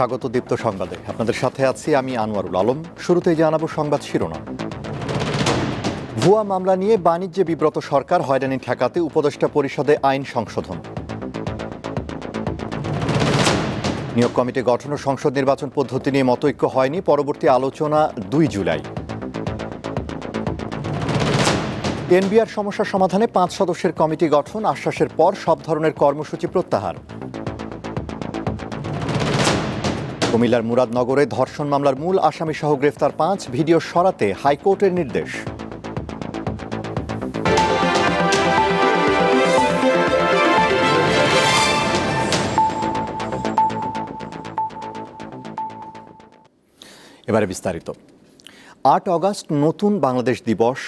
স্বাগত দীপ্ত সংবাদে। আপনাদের সাথে আছি আমি আনোয়ারুল আলম। শুরুতেই জানাব সংবাদ শিরোনাম। ভুয়া মামলা নিয়ে বাণিজ্যে বিব্রত সরকার হয়রানি ঠেকাতে উপদেষ্টা পরিষদে আইন সংশোধন। নিয়োগ কমিটি গঠন ও সংসদ নির্বাচন পদ্ধতি নিয়ে মতৈক্য হয়নি, পরবর্তী আলোচনা দুই জুলাই। এনবিআর সমস্যা সমাধানে পাঁচ সদস্যের কমিটি গঠন, আশ্বাসের পর সব ধরনের কর্মসূচি প্রত্যাহার। কুমিল্লার মুরাদনগরে ধর্ষণ মামলার মূল আসামি সহ গ্রেফতার পাঁচ ভিডিও সরাতে হাইকোর্টের নির্দেশ। এবারে বিস্তারিত। আট অগাস্ট নতুন বাংলাদেশ দিবস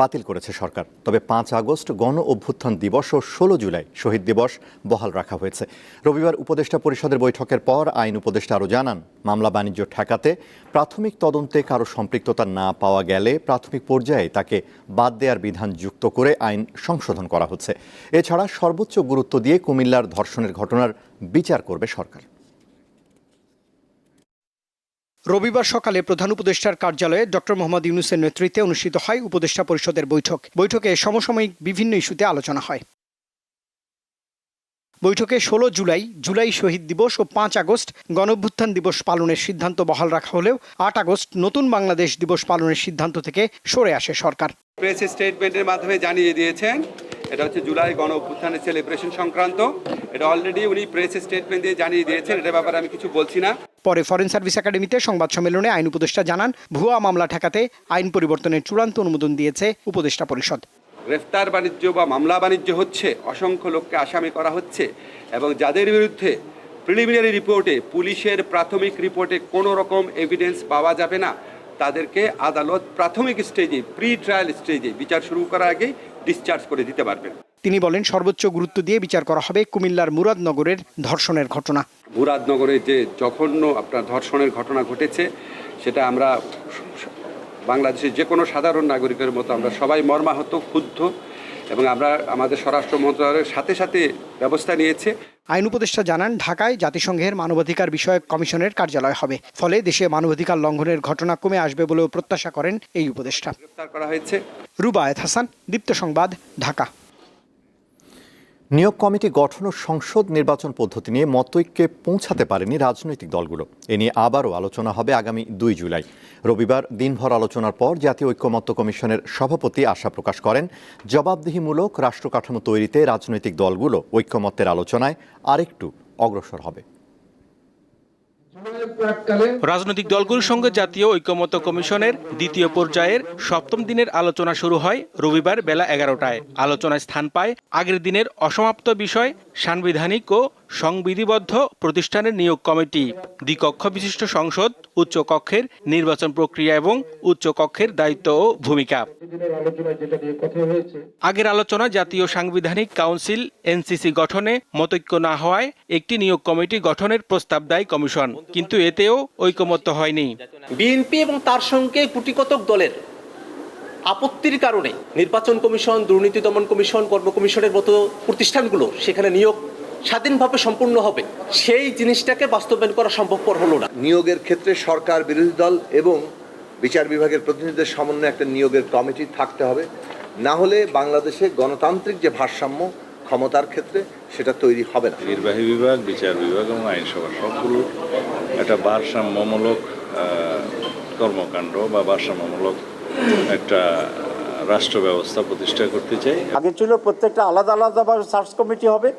বাতিল করেছে সরকার। তবে পাঁচ আগস্ট গণ অভ্যুত্থান দিবস ও ষোলো জুলাই শহীদ দিবস বহাল রাখা হয়েছে। রবিবার উপদেষ্টা পরিষদের বৈঠকের পর আইন উপদেষ্টা আরও জানান, মামলা বাণিজ্য ঠেকাতে প্রাথমিক তদন্তে কারও সম্পৃক্ততা না পাওয়া গেলে প্রাথমিক পর্যায়ে তাকে বাদ দেওয়ার বিধান যুক্ত করে আইন সংশোধন করা হচ্ছে। এছাড়া সর্বোচ্চ গুরুত্ব দিয়ে কুমিল্লার ধর্ষণের ঘটনার বিচার করবে সরকার। রবিবার সকালে প্রধান উপদেষ্টার কার্যালয়ে ডক্টর মোহাম্মদ ইউনুসের নেতৃত্বে অনুষ্ঠিত হয় উপদেষ্টা পরিষদের বৈঠক। বৈঠকে সমসাময়িক বিভিন্ন ইস্যুতে আলোচনা হয়। বৈঠকে ষোলো জুলাই জুলাই শহীদ দিবস ও পাঁচ আগস্ট গণভ্যুত্থান দিবস পালনের সিদ্ধান্ত বহাল রাখা হলেও আট আগস্ট নতুন বাংলাদেশ দিবস পালনের সিদ্ধান্ত থেকে সরে আসে সরকার। প্রেস স্টেটমেন্টের মাধ্যমে জানিয়ে দিয়েছেন এটা হচ্ছে জুলাই গণ অভ্যুত্থানের সেলিব্রেশন সংক্রান্ত। এটা অলরেডি উনি প্রেস স্টেটমেন্ট দিয়ে জানিয়ে দিয়েছেন এটার ব্যাপারে আমি কিছু বলছি না। পরে ফরেন সার্ভিস একাডেমিতে সংবাদ সম্মেলনে আইন উপদেষ্টা জানান ভুয়া মামলা ঠেকাতে আইন পরিবর্তনের চূড়ান্ত অনুমোদন দিয়েছে উপদেষ্টা পরিষদ। গ্রেফতার বাণিজ্য বা মামলা বাণিজ্য হচ্ছে অসংখ্য লোককে আসামি করা হচ্ছে এবং যাদের বিরুদ্ধে প্রিলিমিনারি রিপোর্টে পুলিশের প্রাথমিক রিপোর্টে কোনো রকম এভিডেন্স পাওয়া যাবে না তাদেরকে আদালত প্রাথমিক স্টেজে প্রি ট্রায়াল স্টেজে বিচার শুরু করার আগেই ডিসচার্জ করে দিতে পারবেন। তিনি বলেন সর্বোচ্চ গুরুত্ব দিয়ে বিচার করা হবে কুমিল্লার মুরাদনগরের ধর্ষণের ঘটনা। মুরাদনগরে যে জঘন্য আপনার ধর্ষণের ঘটনা ঘটেছে সেটা আমরা বাংলাদেশের যে কোনো সাধারণ নাগরিকের মতো আমরা সবাই মর্মাহত ক্ষুব্ধ। এবং আমরা আমাদের স্বরাষ্ট্র মন্ত্রণালয়ের সাথে সাথে ব্যবস্থা নিয়েছে। আইন উপদেষ্টা জানান ঢাকায় জাতিসংঘের মানবাধিকার বিষয়ক কমিশনের কার্যালয় হবে। ফলে দেশে মানবাধিকার লঙ্ঘনের ঘটনা কমে আসবে বলেও প্রত্যাশা করেন এই উপদেষ্টা। গ্রেপ্তার করা হয়েছে। রুবায়েত হাসান দীপ্ত সংবাদ ঢাকা। নিয়োগ কমিটি গঠন ও সংসদ নির্বাচন পদ্ধতি নিয়ে মতৈক্যে পৌঁছাতে পারেনি রাজনৈতিক দলগুলো। এ নিয়ে আবারও আলোচনা হবে আগামী দুই জুলাই। রবিবার দিনভর আলোচনার পর জাতীয় ঐক্যমত্য কমিশনের সভাপতি আশা প্রকাশ করেন, জবাবদিহিমূলক রাষ্ট্রকাঠামো তৈরিতে রাজনৈতিক দলগুলো ঐক্যমত্যের আলোচনায় আরেকটু অগ্রসর হবে। রাজনৈতিক দলগুলোর সঙ্গে জাতীয় ঐক্যমত্য কমিশনের দ্বিতীয় পর্যায়ের সপ্তম দিনের আলোচনা শুরু হয় রবিবার বেলা এগারোটায়। আলোচনায় স্থান পায় আগের দিনের অসমাপ্ত বিষয়, সাংবিধানিক ও সংবিধিবদ্ধ প্রতিষ্ঠানের নিয়োগ কমিটি, দ্বিকক্ষ বিশিষ্ট সংসদ উচ্চ কক্ষের নির্বাচন প্রক্রিয়া এবং উচ্চ কক্ষের দায়িত্ব ও ভূমিকা। আগের আলোচনা জাতীয় সাংবিধানিক কাউন্সিল, এনসিসি গঠনে মতৈক্য না হওয়ায় একটি নিয়োগ কমিটি গঠনের প্রস্তাব দেয় কমিশন, কিন্তু এতেও ঐকমত্য হয়নি। বিএনপি এবং তার সঙ্গে গুটিকতক দলের আপত্তির কারণে নির্বাচন কমিশন, দুর্নীতি দমন কমিশন, কর্ম কমিশনের মতো প্রতিষ্ঠানগুলো সেখানে নিয়োগ স্বাধীনভাবে সম্পূর্ণ হবে। সেই জিনিসটাকে বাস্তবায়ন করা সম্ভবপর হলো না। নিয়োগের ক্ষেত্রে সরকার বিরোধী দল এবং বিচার বিভাগের প্রতিনিধিদের সমন্বয়ে একটা নিয়োগের কমিটি থাকতে হবে। না হলে বাংলাদেশে গণতান্ত্রিক যে ভারসাম্য ক্ষমতার ক্ষেত্রে সেটা তৈরি হবে না। নির্বাহী বিভাগ বিচার বিভাগ এবং আইনসভা সবগুলো একটা ভারসাম্যমূলক কর্মকাণ্ড বা ভারসাম্যমূলক একটা রাষ্ট্র ব্যবস্থা প্রতিষ্ঠা করতে চাই। আগে ছিল প্রত্যেকটা আলাদা আলাদা সার্চ কমিটি হবে।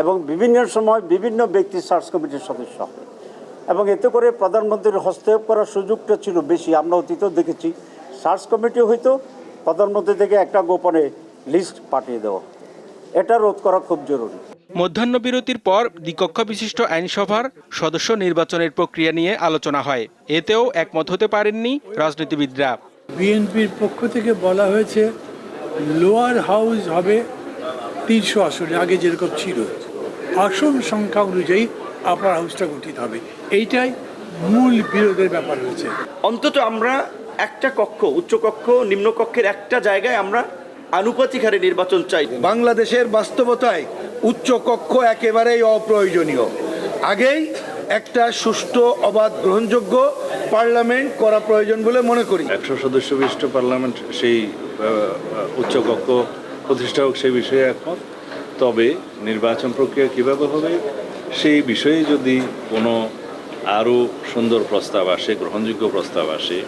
এবং বিভিন্ন সময় বিভিন্ন ব্যক্তি সার্চ কমিটির সদস্য। হবে এবং এতে করে প্রধানমন্ত্রীর হস্তক্ষেপ করার সুযোগটা ছিল বেশি। আমরা অতীতেও দেখেছি সার্চ কমিটি হয়তো প্রধানমন্ত্রী থেকে একটা গোপনে লিস্ট পাঠিয়ে দেওয়া। এটা রোধ করা খুব জরুরি। মধ্যাহ্ন বিরতির পর দ্বিকক্ষ বিশিষ্ট আইনসভার সদস্য নির্বাচনের প্রক্রিয়া নিয়ে আলোচনা হয়। এতেও একমত হতে পারেননি রাজনীতিবিদরা। বিএনপির পক্ষ থেকে বলা হয়েছে লোয়ার হাউস হবে তিনশো আসনে আগে যেরকম ছিল। আসন সংখ্যা অনুযায়ী আপনার হাউসটা গঠিত হবে। এইটাই মূল বিরোধের ব্যাপার হয়েছে। অন্তত আমরা একটা কক্ষ উচ্চ কক্ষ নিম্ন কক্ষের একটা জায়গায় আমরা আনুপাতিক হারে নির্বাচন চাই। বাংলাদেশের বাস্তবতায় উচ্চ কক্ষ একেবারেই অপ্রয়োজনীয়। আগেই একটা সুষ্ঠু অবাধ গ্রহণযোগ্য পার্লামেন্ট করা প্রয়োজন বলে মনে করি। একশো সদস্য বিশিষ্ট পার্লামেন্ট সেই উচ্চকক্ষ প্রতিষ্ঠা হোক সেই বিষয়ে একমত। তবে নির্বাচন প্রক্রিয়া কীভাবে হবে সেই বিষয়ে যদি কোনো আরও সুন্দর প্রস্তাব আসে গ্রহণযোগ্য প্রস্তাব আসে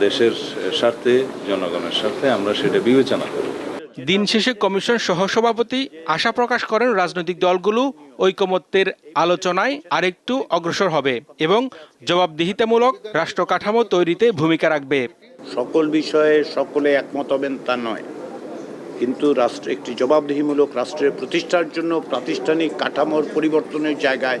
দেশের স্বার্থে জনগণের স্বার্থে আমরা সেটা বিবেচনা করব দিন শেষে কমিশন সহসভাপতি আশা প্রকাশ করেন রাজনৈতিক দলগুলো ঐকমত্যের আলোচনায় আরেকটু অগ্রসর হবে এবং জবাবদিহিতামূলক রাষ্ট্র কাঠামো তৈরিতে ভূমিকা রাখবে। সকল বিষয়ে সকলে একমত হবেন তা নয়। কিন্তু রাষ্ট্র একটি জবাবদিহিমূলক রাষ্ট্রের প্রতিষ্ঠার জন্য প্রাতিষ্ঠানিক কাঠামোর পরিবর্তনের জায়গায়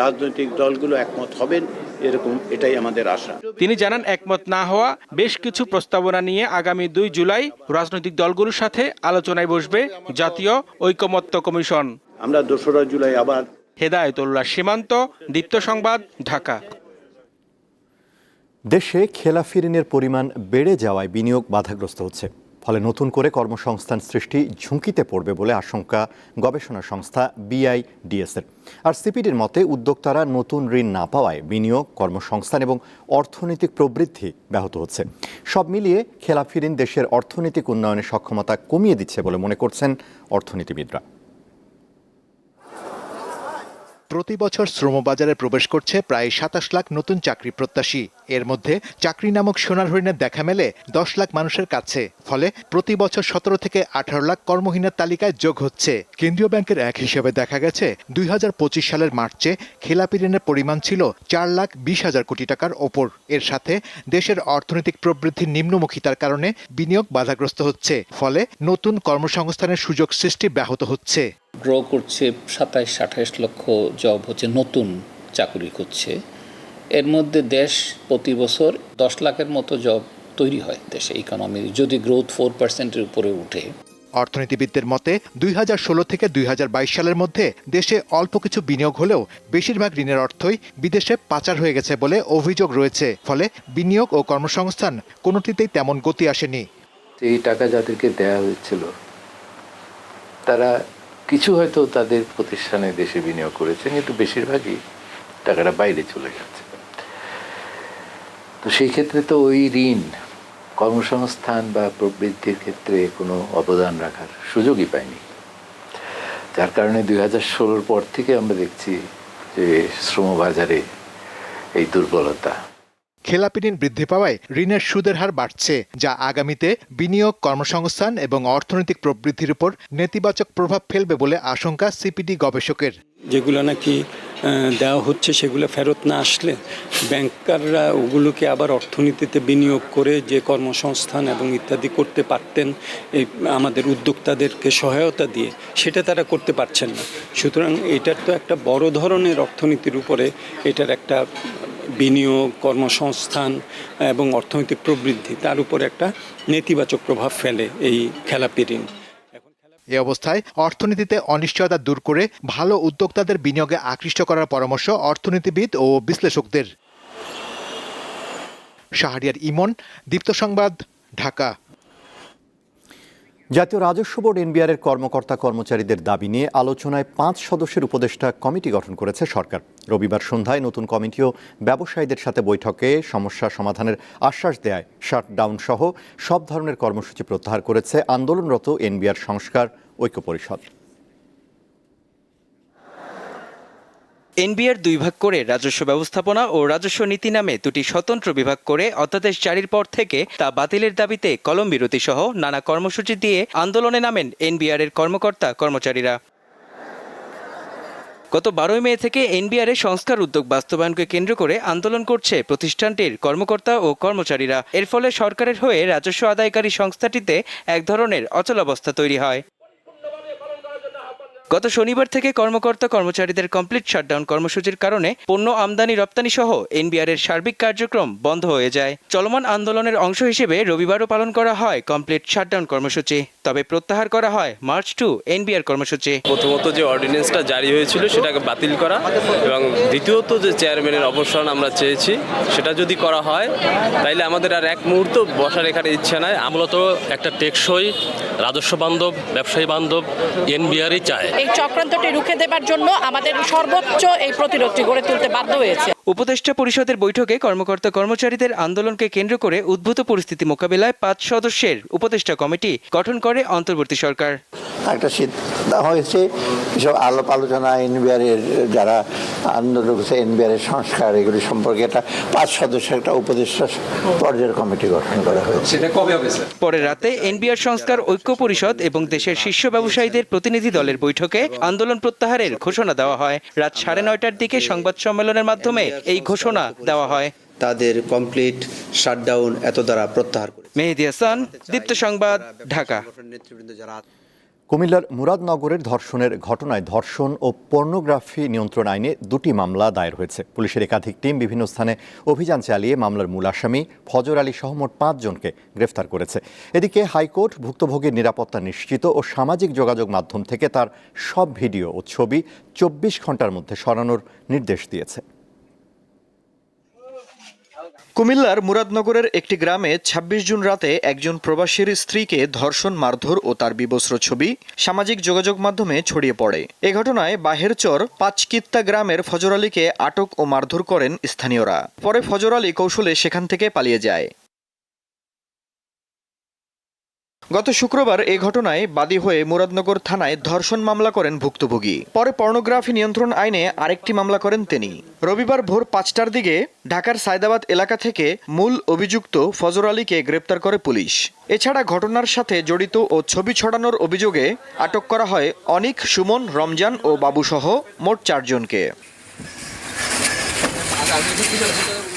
রাজনৈতিক দলগুলো একমত হবেন এরকম এটাই আমাদের আশা। তিনি জানান একমত না হওয়া বেশ কিছু প্রস্তাবনা নিয়ে আগামী দুই জুলাই রাজনৈতিক দলগুলোর সাথে আলোচনায় বসবে জাতীয় ঐকমত্য কমিশন। আমরা দোসরা জুলাই আবার হেদায়তুল্লাহ সীমান্ত দীপ্ত সংবাদ ঢাকা। দেশে খেলাফিরিনের পরিমাণ বেড়ে যাওয়ায় বিনিয়োগ বাধাগ্রস্ত হচ্ছে। ফলে নতুন করে কর্মসংস্থান সৃষ্টি ঝুঁকিতে পড়বে বলে আশঙ্কা গবেষণা সংস্থা বিআইডিএসের আর সিপিডির মতে, উদ্যোক্তারা নতুন ঋণ না পাওয়ায় বিনিয়োগ, কর্মসংস্থান এবং অর্থনৈতিক প্রবৃদ্ধি ব্যাহত হচ্ছে। সব মিলিয়ে খেলাফিরিন দেশের অর্থনৈতিক উন্নয়নের সক্ষমতা কমিয়ে দিচ্ছে বলে মনে করছেন অর্থনীতিবিদরা। প্রতি বছর শ্রমবাজারে প্রবেশ করছে প্রায় সাতাশ লাখ নতুন চাকরি প্রত্যাশী। এর মধ্যে চাকরি নামক সোনার হরিণের দেখা মেলে দশ লাখ মানুষের কাছে। ফলে প্রতি বছর সতেরো থেকে আঠারো লাখ কর্মহীনের তালিকায় যোগ হচ্ছে। কেন্দ্রীয় ব্যাংকের এক হিসেবে দেখা গেছে, দুই হাজার পঁচিশ সালের মার্চে খেলাপি ঋণের পরিমাণ ছিল চার লাখ বিশ হাজার কোটি টাকার ওপর। এর সাথে দেশের অর্থনৈতিক প্রবৃদ্ধির নিম্নমুখিতার কারণে বিনিয়োগ বাধাগ্রস্ত হচ্ছে। ফলে নতুন কর্মসংস্থানের সুযোগ সৃষ্টি ব্যাহত হচ্ছে। গ্রো করছে সাতাইশ আঠাইশ লক্ষ জব হচ্ছে, নতুন চাকরি করছে এর মধ্যে দেশ প্রতি বছর দশ লাখের মতো জব তৈরি হয় দেশে ইকোনমি যদি গ্রোথ ফোর পার্সেন্টের উপরে উঠে। অর্থনীতিবিদদের মতে দুই হাজার ষোলো থেকে দুই হাজার বাইশ সালের মধ্যে দেশে অল্প কিছু বিনিয়োগ হলেও বেশিরভাগ ঋণের অর্থই বিদেশে পাচার হয়ে গেছে বলে অভিযোগ রয়েছে। ফলে বিনিয়োগ ও কর্মসংস্থান কোনোটিতেই তেমন গতি আসেনি। এই টাকা যাদেরকে দেয়া হয়েছিল তারা কিছু হয়তো তাদের প্রতিষ্ঠানে দেশে বিনিয়োগ করেছেন কিন্তু বেশিরভাগই টাকাটা বাইরে চলে যাচ্ছে। তো সেই ক্ষেত্রে তো ওই ঋণ কর্মসংস্থান বা প্রবৃদ্ধির ক্ষেত্রে কোনো অবদান রাখার সুযোগই পায়নি যার কারণে দুই হাজার ষোলোর পর থেকে আমরা দেখছি যে শ্রমবাজারে এই দুর্বলতা। খেলাপি ঋণ বৃদ্ধি পাওয়ায় ঋণের সুদের হার বাড়ছে, যা আগামীতে বিনিয়োগ, কর্মসংস্থান এবং অর্থনৈতিক প্রবৃদ্ধির উপর নেতিবাচক প্রভাব ফেলবে বলে আশঙ্কা সিপিডি গবেষকের। যেগুলো নাকি দেওয়া হচ্ছে সেগুলো ফেরত না আসলে ব্যাংকাররা ওগুলোকে আবার অর্থনীতিতে বিনিয়োগ করে যে কর্মসংস্থান এবং ইত্যাদি করতে পারতেন, এই আমাদের উদ্যোক্তাদেরকে সহায়তা দিয়ে, সেটা তারা করতে পারছেন না। সুতরাং এটার তো একটা বড় ধরনের অর্থনীতির উপরে এটার একটা বিনিয়োগ, কর্মসংস্থান এবং অর্থনৈতিক প্রবৃদ্ধি, তার উপর একটা নেতিবাচক প্রভাব ফেলে এই খেলাপি ঋণ। এ অবস্থায় অর্থনীতিতে অনিশ্চয়তা দূর করে ভালো উদ্যোক্তাদের বিনিয়োগে আকৃষ্ট করার পরামর্শ অর্থনীতিবিদ ও বিশ্লেষকদের। শাহরিয়ার ইমন, দীপ্ত সংবাদ, ঢাকা। জাতীয় রাজস্ব বোর্ড এনবিআর এর কর্মকর্তা কর্মচারীদের দাবি নিয়ে আলোচনায় পাঁচ সদস্যের উপদেষ্টা কমিটি গঠন করেছে সরকার। রবিবার সন্ধ্যায় নতুন কমিটিও ব্যবসায়ীদের সাথে বৈঠকে সমস্যা সমাধানের আশ্বাস দেয় শাটডাউন সহ সব ধরনের কর্মসূচি প্রত্যাহার করেছে আন্দোলনরত এনবিআর সংস্কার ঐক্য পরিষদ এনবিআর দুই ভাগ করে রাজস্ব ব্যবস্থাপনা ও রাজস্ব নীতি নামে দুটি স্বতন্ত্র বিভাগ করে অধ্যাদেশ জারির পর থেকে তা বাতিলের দাবিতে কলম বিরতি সহ নানা কর্মসূচি দিয়ে আন্দোলনে নামেন এনবিআর এর কর্মকর্তা কর্মচারীরা। গত বারোই মে থেকে এনবিআর সংস্কার উদ্যোগ বাস্তবায়নকে কেন্দ্র করে আন্দোলন করছে প্রতিষ্ঠানটির কর্মকর্তা ও কর্মচারীরা। এর ফলে সরকারের হয়ে রাজস্ব আদায়কারী সংস্থাটিতে এক ধরনের অচলাবস্থা তৈরি হয়। গত শনিবার থেকে কর্মকর্তা কর্মচারীদের কমপ্লিট শাটডাউন কর্মসূচির কারণে পণ্য আমদানি রপ্তানি সহ এনবিআর এর সার্বিক কার্যক্রম বন্ধ হয়ে যায়। চলমান আন্দোলনের অংশ হিসেবে রবিবারও পালন করা হয় কমপ্লিট শাটডাউন কর্মসূচি, তবে প্রত্যাহার করা হয় মার্চ টু এনবিআর কর্মসূচি। প্রথমত যে অর্ডিন্যান্সটা জারি হয়েছিল সেটাকে বাতিল করা এবং দ্বিতীয়ত যে চেয়ারম্যানের অবসরণ আমরা চেয়েছি, সেটা যদি করা হয়, তাইলে আমাদের আর এক মুহূর্ত বসার এখানে ইচ্ছা নাই। মূলত একটা টেকসই, রাজস্ব বান্ধব, ব্যবসায়ী বান্ধব এনবিআরই চায় এই চক্রান্তটি রুখে দেবার জন্য আমাদের সর্বোচ্চ এই প্রতিরোধটি গড়ে তুলতে বাধ্য হয়েছে। উপদেষ্টা পরিষদের বৈঠকে কর্মকর্তা কর্মচারীদের আন্দোলনকে কেন্দ্র করে উদ্ভূত পরিস্থিতি মোকাবেলায় পাঁচ সদস্যের উপদেষ্টা কমিটি গঠন করে অন্তর্বর্তী সরকার। একটা সিদ্ধান্ত হয়েছে এসব আলাপ আলোচনা এনবিআরের যারা আন্দোলন করছে এনবিআরের সংস্কার এগুলি সম্পর্কে একটা পাঁচ সদস্যের একটা উপদেষ্টা পর্যায়ের কমিটি গঠন করা হয়েছে। সেটা কবে হবে পরে রাতে এনবিআর সংস্কার ঐক্য পরিষদ এবং দেশের শীর্ষ ব্যবসায়ীদের প্রতিনিধি দলের বৈঠকে আন্দোলন প্রত্যাহারের ঘোষণা দেওয়া হয়। রাত সাড়ে নয়টার দিকে সংবাদ সম্মেলনের মাধ্যমে এই ঘোষণা দেওয়া হয়। তাদের কমপ্লিট শাটডাউন এত দ্বারা প্রত্যাহার করে মেহেদি হাসান দীপ্ত সংবাদ ঢাকা। কুমিল্লার মুরাদনগরের ধর্ষণের ঘটনায় ধর্ষণ ও পর্নোগ্রাফি নিয়ন্ত্রণ আইনে দুটি মামলা দায়ের হয়েছে। পুলিশের একাধিক টিম বিভিন্ন স্থানে অভিযান চালিয়ে মামলার মূল আসামি ফজর আলী সহ মোট পাঁচজনকে গ্রেফতার করেছে। এদিকে হাইকোর্ট ভুক্তভোগীর নিরাপত্তা নিশ্চিত ও সামাজিক যোগাযোগ মাধ্যম থেকে তার সব ভিডিও ও ছবি চব্বিশ ঘণ্টার মধ্যে সরানোর নির্দেশ দিয়েছে। কুমিল্লার মুরাদনগরের একটি গ্রামে ২৬ জুন রাতে একজন প্রবাসীর স্ত্রীকে ধর্ষণ, মারধর ও তার বিবস্র ছবি সামাজিক যোগাযোগ মাধ্যমে ছড়িয়ে পড়ে। এ ঘটনায় বাহেরচর পাঁচকিত্তা গ্রামের ফজর আলীকে আটক ও মারধর করেন স্থানীয়রা। পরে ফজর আলী কৌশলে সেখান থেকে পালিয়ে যায়। গত শুক্রবার এ ঘটনায় বাদী হয়ে মুরাদনগর থানায় ধর্ষণ মামলা করেন ভুক্তভোগী। পরে পর্নোগ্রাফি নিয়ন্ত্রণ আইনে আরেকটি মামলা করেন তিনি। রবিবার ভোর পাঁচটার দিকে ঢাকার সায়দাবাদ এলাকা থেকে মূল অভিযুক্ত ফজর আলীকে গ্রেপ্তার করে পুলিশ। এছাড়া ঘটনার সাথে জড়িত ও ছবি ছড়ানোর অভিযোগে আটক করা হয় অনিক, সুমন, রমজান ও বাবুসহ মোট চারজনকে।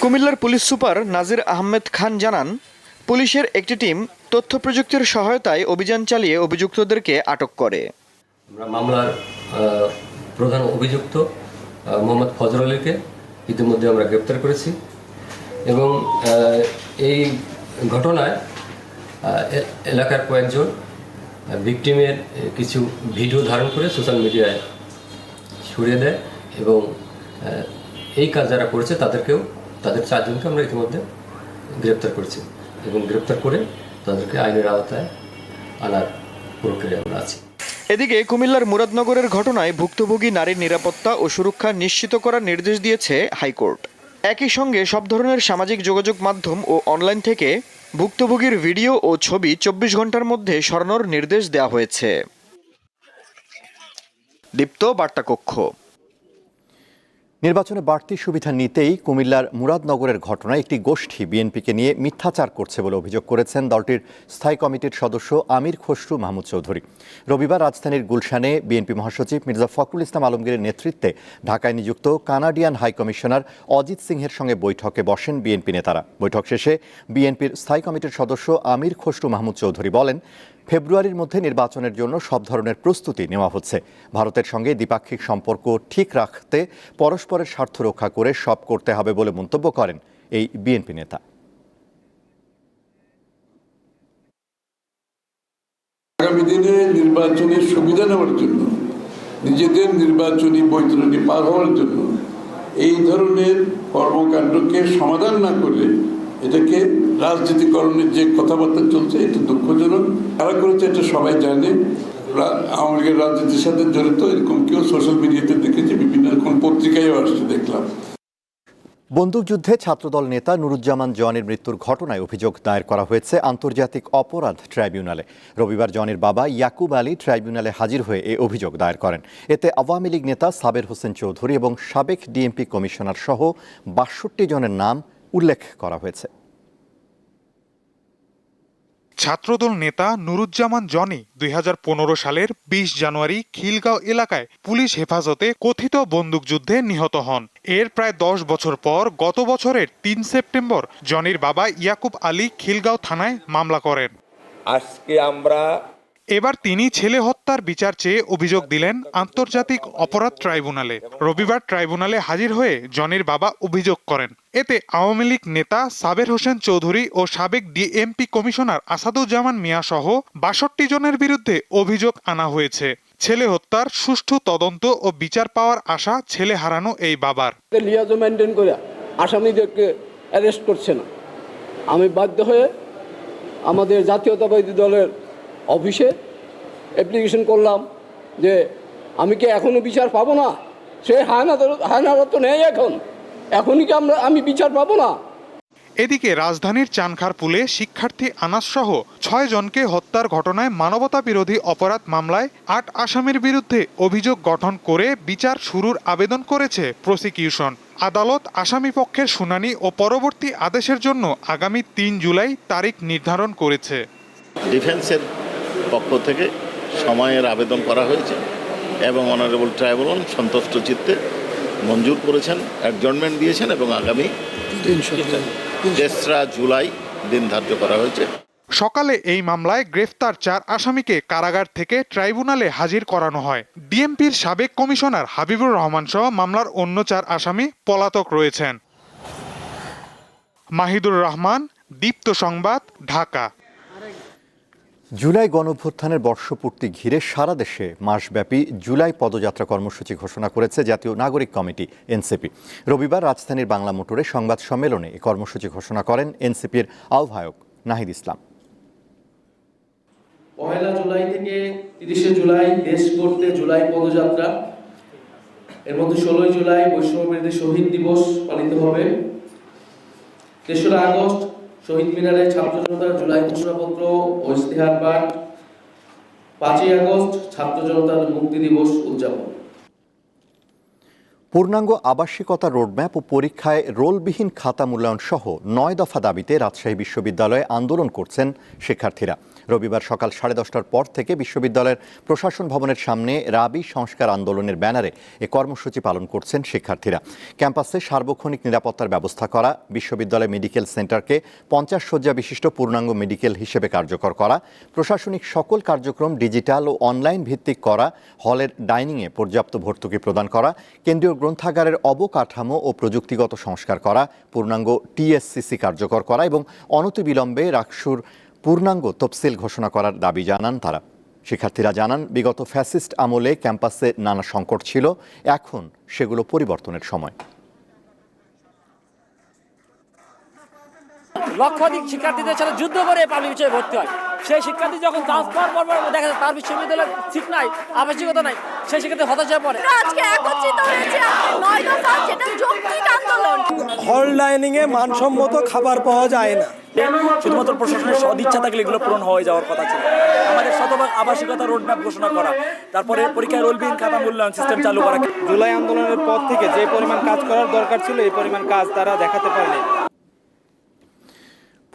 কুমিল্লার পুলিশ সুপার নাজির আহমেদ খান জানান, পুলিশের একটি টিম তথ্য প্রযুক্তির সহায়তায় অভিযান চালিয়ে অভিযুক্তদেরকে আটক করে। আমরা মামলার প্রধান অভিযুক্ত মোহাম্মদ ফজর আলীকে ইতিমধ্যে আমরা গ্রেপ্তার করেছি এবং এই ঘটনায় এলাকার কয়েকজন ভিকটিমের কিছু ভিডিও ধারণ করে সোশ্যাল মিডিয়ায় ছড়িয়ে দেয় এবং এই কাজ যারা করেছে তাদেরকেও, তাদের চারজনকে আমরা ইতিমধ্যে গ্রেপ্তার করেছি এবং গ্রেপ্তার করে তাদেরকে আইনের আওতায় আনার প্রক্রিয়া আমরা আছি। এদিকে কুমিল্লার মুরাদনগরের ঘটনায় ভুক্তভোগী নারীর নিরাপত্তা ও সুরক্ষা নিশ্চিত করার নির্দেশ দিয়েছে হাইকোর্ট। একই সঙ্গে সব ধরনের সামাজিক যোগাযোগ মাধ্যম ও অনলাইন থেকে ভুক্তভোগীর ভিডিও ও ছবি চব্বিশ ঘণ্টার মধ্যে সরানোর নির্দেশ দেওয়া হয়েছে। দীপ্ত বার্তা কক্ষ নির্বাচনে বাড়তি সুবিধা নিতেই কুমিল্লার মুরাদনগরের ঘটনায় একটি গোষ্ঠী বিএনপিকে নিয়ে মিথ্যাচার করছে বলে অভিযোগ করেছেন দলটির স্থায়ী কমিটির সদস্য আমির খসরু মাহমুদ চৌধুরী। রবিবার রাজধানীর গুলশানে বিএনপি মহাসচিব মির্জা ফখরুল ইসলাম আলমগীরের নেতৃত্বে ঢাকায় নিযুক্ত কানাডিয়ান হাই কমিশনার অজিত সিংহের সঙ্গে বৈঠকে বসেন বিএনপি নেতারা। বৈঠক শেষে বিএনপির স্থায়ী কমিটির সদস্য আমির খসরু মাহমুদ চৌধুরী বলেন ফেব্রুয়ারির মধ্যে নির্বাচনের জন্য সব ধরনের প্রস্তুতি নেওয়া হচ্ছে। ভারতের সঙ্গে দ্বিপাক্ষিক সম্পর্ক ঠিক রাখতে পরস্পরের স্বার্থ রক্ষা করে সব করতে হবে বলে মন্তব্য করেন এই বিএনপি নেতা। আগামী দিনে নির্বাচনের সুবিধা নেওয়ার জন্য, নিজেদের নির্বাচনী বৈতরণী পার হওয়ার জন্য, এই ধরনের কর্মকাণ্ডকে সমাধান না করলে এটাকে রাজনীতিকরণের যে কথাবার্তা চলছে, এটা দুঃখজনক। কারা করেছে, এটা সবাই জানে। আওয়ামী লীগের রাজনীতির সাথে জড়িত, এরকম কেউ সোশ্যাল মিডিয়াতে দেখেছে, বিভিন্ন রকম পত্রিকায়ও আসছে, দেখলাম। বন্দুকযুদ্ধে ছাত্রদল নেতা নুরুজ্জামান জনের মৃত্যুর ঘটনায় অভিযোগ দায়ের করা হয়েছে আন্তর্জাতিক অপরাধ ট্রাইব্যুনালে। রবিবার জনের বাবা ইয়াকুব আলী ট্রাইব্যুনালে হাজির হয়ে এ অভিযোগ দায়ের করেন। এতে আওয়ামী লীগ নেতা সাবের হোসেন চৌধুরী এবং সাবেক ডিএমপি কমিশনার সহ বাষট্টি জনের নাম উল্লেখ করা হয়েছে। ছাত্রদল নেতা নুরুজ্জামান জনি দুই হাজার পনেরো সালের ২০ জানুয়ারি খিলগাঁও এলাকায় পুলিশ হেফাজতে কথিত বন্দুকযুদ্ধে নিহত হন। এর প্রায় দশ বছর পর গত বছরের তিন সেপ্টেম্বর জনির বাবা ইয়াকুব আলী খিলগাঁও থানায় মামলা করেন। আজকে আমরা এবার তিনি ছেলে হত্যার বিচার চেয়ে অভিযোগ দিলেন আন্তর্জাতিক অপরাধ ট্রাইব্যুনালে। রবিবার ট্রাইব্যুনালে হাজির হয়ে জনের বাবা অভিযোগ করেন। এতে আওয়ামী লীগ নেতা সাবের হোসেন চৌধুরী ও সাবেক ডিএমপি কমিশনার আসাদুজ্জামান মিয়া সহ বাষট্টি জনের বিরুদ্ধে অভিযোগ আনা হয়েছে। ছেলে হত্যার সুষ্ঠু তদন্ত ও বিচার পাওয়ার আশা ছেলে হারানো এই বাবার। লিয়াজো মেনটেন আসামিদেরকে অ্যারেস্ট করছে না। আমি বাধ্য হয়ে আমাদের জাতীয়তাবাদী দলের অফিসে অ্যাপ্লিকেশন করলাম যে আমি কি এখনও বিচার পাবো না? সে হায়না হায়নারা তো নেই এখন। এখনই কি আমরা আমি বিচার পাবো না? এদিকে রাজধানীর চানখারপুলে শিক্ষার্থী আনাস সহ ছয় জনকে হত্যার ঘটনায় মানবতা বিরোধী অপরাধ মামলায় আট আসামির বিরুদ্ধে অভিযোগ গঠন করে বিচার শুরুর আবেদন করেছে প্রসিকিউশন। আদালত আসামি পক্ষের শুনানি ও পরবর্তী আদেশের জন্য আগামী তিন জুলাই তারিখ নির্ধারণ করেছে। ডিফেন্সের পক্ষ থেকে সময়ের আবেদন করা হয়েছে এবং অনারেবল ট্রাইব্যুনাল সন্তুষ্ট চিত্তে মঞ্জুর করেছেন অ্যাডজর্নমেন্ট দিয়েছেন এবং আগামী তেসরা জুলাই দিন ধার্য করা হয়েছে। সকালে এই মামলায় গ্রেফতার চার আসামিকে কারাগার থেকে ট্রাইব্যুনালে হাজির করানো হয়। ডিএমপির সাবেক কমিশনার হাবিবুর রহমান সহ মামলার অন্য চার আসামি পলাতক রয়েছেন। মাহিদুর রহমান দীপ্ত সংবাদ ঢাকা। জুলাই গণঅভ্যুত্থানের বর্ষপূর্তি ঘিরে সারা দেশে মাসব্যাপী জুলাই পদযাত্রা কর্মসূচি ঘোষণা করেছে জাতীয় নাগরিক কমিটি, এনসিপি। রবিবার রাজধানীর বাংলা মোটরে সংবাদ সম্মেলনে এই কর্মসূচি ঘোষণা করেন এনসিপির আহ্বায়ক নাহিদ ইসলাম। পহেলা জুলাই থেকে তিরিশে জুলাই দেশ করতে জুলাই পদযাত্রা, এর মধ্যে ষোলোই জুলাই শহীদ দিবস পালিত হবে। তেসরা আগস্ট শহীদ মিনারে ছাত্র জনতার জুলাই ঘোষণাপত্র ও ইস্তেহার পাঠ পাঁচই আগস্ট ছাত্র জনতার মুক্তি দিবস উদযাপন। পূর্ণাঙ্গ আবাসিকতা রোডম্যাপ ও পরীক্ষায় রোলবিহীন খাতা মূল্যায়ন সহ নয় দফা দাবিতে রাজশাহী বিশ্ববিদ্যালয়ে আন্দোলন করছেন শিক্ষার্থীরা। রবিবার সকাল সাড়ে দশটার পর থেকে বিশ্ববিদ্যালয়ের প্রশাসন ভবনের সামনে রাবি সংস্কার আন্দোলনের ব্যানারে এ কর্মসূচি পালন করছেন শিক্ষার্থীরা। ক্যাম্পাসে সার্বক্ষণিক নিরাপত্তার ব্যবস্থা করা, বিশ্ববিদ্যালয় মেডিকেল সেন্টারকে পঞ্চাশ শয্যা বিশিষ্ট পূর্ণাঙ্গ মেডিকেল হিসেবে কার্যকর করা, প্রশাসনিক সকল কার্যক্রম ডিজিটাল ও অনলাইন ভিত্তিক করা, হলের ডাইনিংয়ে পর্যাপ্ত ভর্তুকি প্রদান করা, কেন্দ্রীয় গ্রন্থাগারের অবকাঠামো ও প্রযুক্তিগত সংস্কার করা, পূর্ণাঙ্গ টিএসসিসি কার্যকর করা এবং অনতিবিলম্বে রাকসুর পূর্ণাঙ্গ তফসিল ঘোষণা করার দাবি জানান তারা। শিক্ষার্থীরা জানান, বিগত ফ্যাসিস্ট আমলে ক্যাম্পাসে নানা সংকট ছিল, এখন সেগুলো পরিবর্তনের সময়। লক্ষাধিক শিক্ষার্থীদের সাথে যুদ্ধ করে পাবলিক বিষয়ে ভর্তি হয়। সেই শিক্ষার্থী যখন চান্স পাওয়ার পর দেখা যায় তার বিশ্ববিদ্যালয়ের ঠিক নাই আবাসিকতা নাই সেই শিক্ষার্থী হতাশা পড়ে। আজকে একত্রিত হয়েছে নয় দফা যেটা যৌক্তিক আন্দোলন। হল ডাইনিং এ মানসম্মত খাবার পাওয়া যায় না। শুধুমাত্র প্রশাসনের সদিচ্ছা থাকলে এগুলো পূরণ হয়ে যাওয়ার কথা ছিল। আমাদের শতভাগ আবাসিকতা রোডম্যাপ ঘোষণা করা। তারপরে পরীক্ষায় রোলবিহীন খাতা মূল্যায়ন সিস্টেম চালু করা। জুলাই আন্দোলনের পর থেকে যে পরিমাণ কাজ করার দরকার ছিল এই পরিমাণ কাজ তারা দেখাতে পারেনি।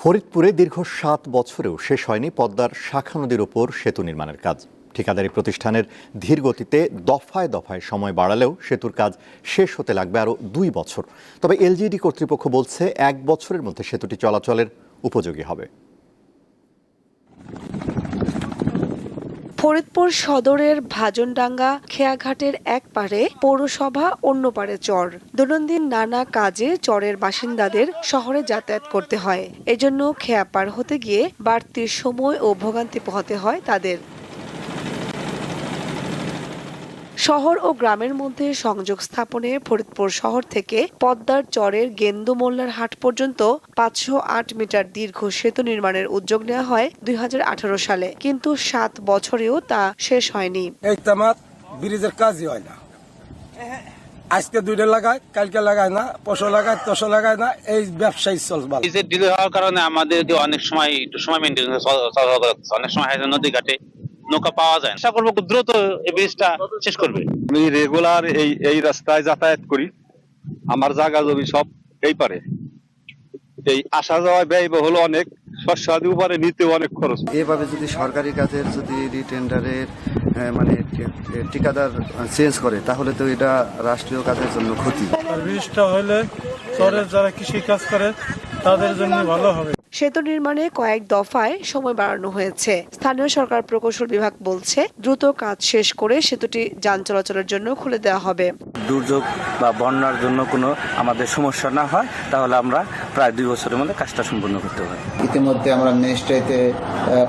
ফরিদপুরে দীর্ঘ সাত বছরেও শেষ হয়নি পদ্মার শাখা নদীর ওপর সেতু নির্মাণের কাজ। ঠিকাদারি প্রতিষ্ঠানের ধীর গতিতে দফায় দফায় সময় বাড়ালেও সেতুর কাজ শেষ হতে লাগবে আরও দুই বছর। তবে এলজিডি কর্তৃপক্ষ বলছে এক বছরের মধ্যে সেতুটি চলাচলের উপযোগী হবে। ফরিদপুর সদরের ভাজনডাঙ্গা খেয়াঘাটের এক পারে পৌরসভা, অন্য পারে চর। দৈনন্দিন নানা কাজে চরের বাসিন্দাদের শহরে যাতায়াত করতে হয়। এজন্য খেয়া পার হতে গিয়ে বাড়তি সময় ও ভোগান্তি পোহাতে হয় তাদের। শহর ও গ্রামের মধ্যে সংযোগ স্থাপনে ফরিদপুর শহর থেকে পদ্মার চরের গেন্দু মোল্লার হাট পর্যন্ত পাঁচশো আট মিটার দীর্ঘ সেতু নির্মাণের উদ্যোগ নেওয়া হয় দুই সালে। কিন্তু সাত বছরেও তা শেষ হয়নি। ব্রিজের কাজই হয় না। আজকে দুইটা লাগায় কালকে লাগায় না পশো লাগায় তসো লাগায় না এই ব্যবসায়ী চলবে। ডিলে হওয়ার কারণে আমাদের অনেক সময় একটু সময় মেনটেন অনেক সময় নদী ঘাটে। নৌকা পাওয়া যায় আশা করব খুব দ্রুত এই ব্রিজটা শেষ করবে। আমি রেগুলার এই এই রাস্তায় যাতায়াত করি। আমার জায়গা জমি সব এই পারে। এই আসা যাওয়া ব্যয়বহুল অনেক। শস্যাদি উপরে নিতে অনেক খরচ। এভাবে যদি সরকারি কাজের যদি রিটেন্ডারের মানে ঠিকাদার চেঞ্জ করে তাহলে তো এটা রাষ্ট্রীয় কাজের জন্য ক্ষতি। ব্রিজটা হলে চরের যারা কৃষি কাজ করে তাদের জন্য ভালো হবে। সেতু নির্মাণে কয়েক দফায় সময় বাড়ানো হয়েছে। স্থানীয় সরকার প্রকৌশল বিভাগ বলছে দ্রুত কাজ শেষ করে সেতুটি যান চলাচলের জন্য খুলে দেওয়া হবে। দুর্যোগ বা বন্যার জন্য কোনো আমাদের সমস্যা না হয় তাহলে আমরা প্রায় দুই বছরের মধ্যে কাজটা সম্পূর্ণ করতে পারি। ইতিমধ্যে আমরা মিনিস্ট্রিতে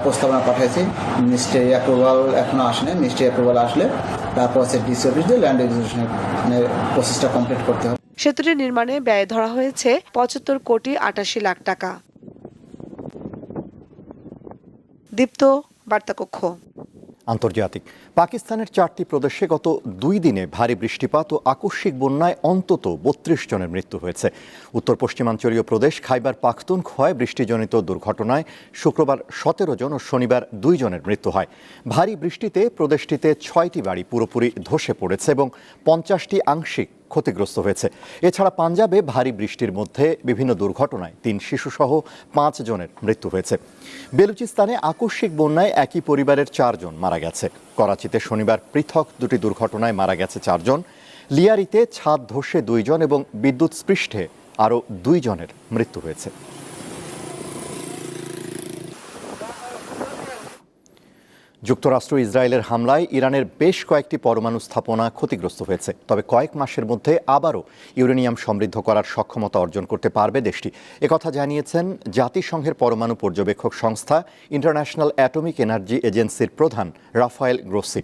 প্রস্তাবনা পাঠাইছি। মিনিস্ট্রি অ্যাপ্রুভাল এখনও আসেনি মিনিস্ট্রি অ্যাপ্রুভাল আসলে তারপর হচ্ছে ডিসি অফিস দিয়ে ল্যান্ড এক্সিকিউশনের প্রসেসটা কমপ্লিট করতে হবে। সেতুটি নির্মাণে ব্যয় ধরা হয়েছে পঁচাত্তর কোটি আটাশি লাখ টাকা। দীপ্ত বার্তাকক্ষ। আন্তর্জাতিক। পাকিস্তানের চারটি প্রদেশে গত দুই দিনে ভারী বৃষ্টিপাত ও আকস্মিক বন্যায় অন্তত বত্রিশ জনের মৃত্যু হয়েছে। উত্তর পশ্চিমাঞ্চলীয় প্রদেশ খাইবার পাখতুনখোয়ায় বৃষ্টিজনিত দুর্ঘটনায় শুক্রবার সতেরো জন ও শনিবার দুই জনের মৃত্যু হয়। ভারী বৃষ্টিতে প্রদেশটিতে ছয়টি বাড়ি পুরোপুরি ধসে পড়েছে এবং পঞ্চাশটি আংশিক ক্ষতিগ্রস্ত হয়েছে। এছাড়া পাঞ্জাবে ভারী বৃষ্টির মধ্যে বিভিন্ন দুর্ঘটনায় তিন শিশুসহ পাঁচ জনের মৃত্যু হয়েছে। বেলুচিস্তানে আকস্মিক বন্যায় একই পরিবারের চারজন মারা গেছে। করাচিতে শনিবার পৃথক দুটি দুর্ঘটনায় মারা গেছে চারজন লিয়ারিতে ছাদ ধসে দুইজন এবং বিদ্যুৎ স্পৃষ্টে আরও দুইজনের মৃত্যু হয়েছে। যুক্তরাষ্ট্র ইসরায়েলের হামলায় ইরানের বেশ কয়েকটি পরমাণু স্থাপনা ক্ষতিগ্রস্ত হয়েছে। তবে কয়েক মাসের মধ্যে আবারও ইউরেনিয়াম সমৃদ্ধ করার সক্ষমতা অর্জন করতে পারবে দেশটি। একথা জানিয়েছেন জাতিসংঘের পরমাণু পর্যবেক্ষক সংস্থা ইন্টারন্যাশনাল অ্যাটমিক এনার্জি এজেন্সির প্রধান রাফায়েল গ্রোসি।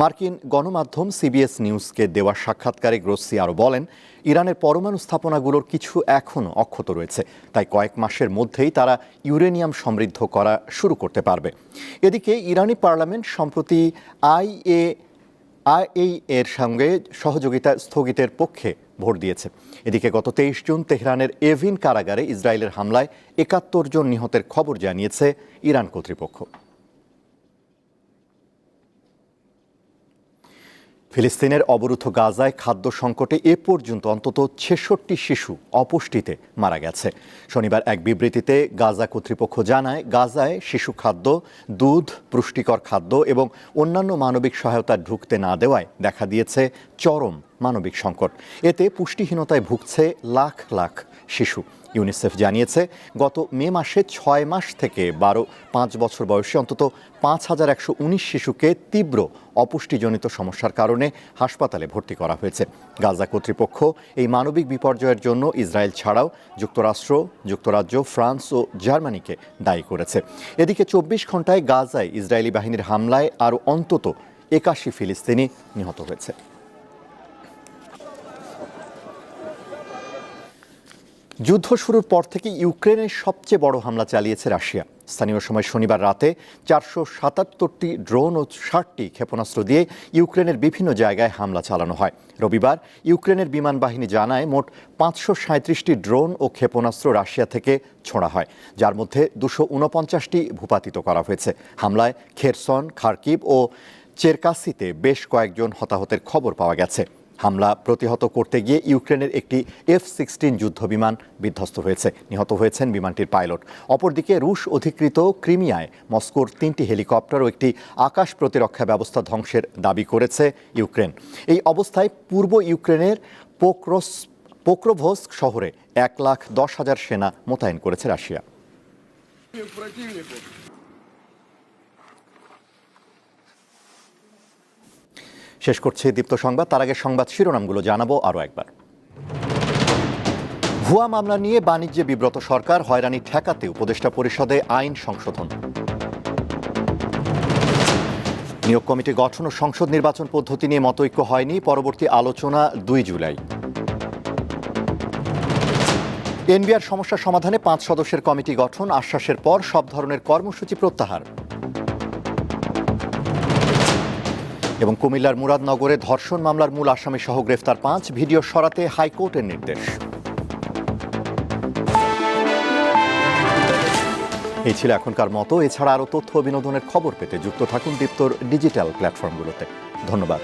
মার্কিন গণমাধ্যম সিবিএস নিউজকে দেওয়া সাক্ষাৎকারে গ্রোসি আরও বলেন ইরানের পরমাণু স্থাপনাগুলোর কিছু এখনও অক্ষত রয়েছে। তাই কয়েক মাসের মধ্যেই তারা ইউরেনিয়াম সমৃদ্ধ করা শুরু করতে পারবে। এদিকে ইরানি পার্লামেন্ট সম্প্রতি আইএ, আইএই এর সঙ্গে সহযোগিতা স্থগিতের পক্ষে ভোট দিয়েছে। এদিকে গত তেইশ জুন তেহরানের এভিন কারাগারে ইসরায়েলের হামলায় একাত্তর জন নিহতের খবর জানিয়েছে ইরান কর্তৃপক্ষ। ফিলিস্তিনের অবরুদ্ধ গাজায় খাদ্য সংকটে এ পর্যন্ত অন্তত ছেষট্টি শিশু অপুষ্টিতে মারা গেছে। শনিবার এক বিবৃতিতে গাজা কর্তৃপক্ষ জানায়, গাজায় শিশু খাদ্য, দুধ, পুষ্টিকর খাদ্য এবং অন্যান্য মানবিক সহায়তা ঢুকতে না দেওয়ায় দেখা দিয়েছে চরম মানবিক সংকট। এতে পুষ্টিহীনতায় ভুগছে লাখ লাখ শিশু। ইউনিসেফ জানিয়েছে, গত মে মাসে ছয় মাস থেকে বারো, পাঁচ বছর বয়সে অন্তত পাঁচ হাজার একশো উনিশ শিশুকে তীব্র অপুষ্টিজনিত সমস্যার কারণে হাসপাতালে ভর্তি করা হয়েছে। গাজা কর্তৃপক্ষ এই মানবিক বিপর্যয়ের জন্য ইসরায়েল ছাড়াও যুক্তরাষ্ট্র, যুক্তরাজ্য, ফ্রান্স ও জার্মানিকে দায়ী করেছে। এদিকে চব্বিশ ঘন্টায় গাজায় ইসরায়েলি বাহিনীর হামলায় আরও অন্তত একাশি ফিলিস্তিনি নিহত হয়েছে। যুদ্ধ শুরুর পর থেকে ইউক্রেনের সবচেয়ে বড় হামলা চালিয়েছে রাশিয়া। স্থানীয় সময় শনিবার রাতে চারশো সাতাত্তরটি ড্রোন ও ষাটটি ক্ষেপণাস্ত্র দিয়ে ইউক্রেনের বিভিন্ন জায়গায় হামলা চালানো হয়। রবিবার ইউক্রেনের বিমান বাহিনী জানায় মোট পাঁচশো সাঁত্রিশটি ড্রোন ও ক্ষেপণাস্ত্র রাশিয়া থেকে ছোড়া হয়, যার মধ্যে দুশো উনপঞ্চাশটি ভূপাতিত করা হয়েছে। হামলায় খেরসন খার্কিব ও চেরকাসিতে বেশ কয়েকজন হতাহতের খবর পাওয়া গেছে। হামলা প্রতিহত করতে গিয়ে ইউক্রেনের একটি এফ সিক্সটিন যুদ্ধ বিমান বিধ্বস্ত হয়েছে। নিহত হয়েছেন বিমানটির পাইলট। অপরদিকে রুশ অধিকৃত ক্রিমিয়ায় মস্কোর তিনটি হেলিকপ্টার ও একটি আকাশ প্রতিরক্ষা ব্যবস্থা ধ্বংসের দাবি করেছে ইউক্রেন। এই অবস্থায় পূর্ব ইউক্রেনের পোক্রোস, পোক্রোভস্ক শহরে এক লাখ দশ হাজার সেনা মোতায়েন করেছে রাশিয়া। শেষ করছে দীপ্ত সংবাদ। তার আগে সংবাদ শিরোনামগুলো জানাব আরও একবার। ভুয়া মামলা নিয়ে বাণিজ্যে বিব্রত সরকার, হয়রানি ঠেকাতে উপদেষ্টা পরিষদে আইন সংশোধন। নিয়োগ কমিটি গঠন ও সংসদ নির্বাচন পদ্ধতি নিয়ে মতৈক্য হয়নি, পরবর্তী আলোচনা দুই জুলাই। এনবিআর সমস্যা সমাধানে পাঁচ সদস্যের কমিটি গঠন, আশ্বাসের পর সব ধরনের কর্মসূচি প্রত্যাহার। এবং কুমিল্লার মুরাদনগরে ধর্ষণ মামলার মূল আসামি সহ গ্রেফতার পাঁচ, ভিডিও সরাতে হাইকোর্টের নির্দেশ। এই ছিল এখনকার মতো। এছাড়া আরও তথ্য বিনোদনের খবর পেতে যুক্ত থাকুন দীপ্তর ডিজিটাল প্ল্যাটফর্মগুলোতে। ধন্যবাদ।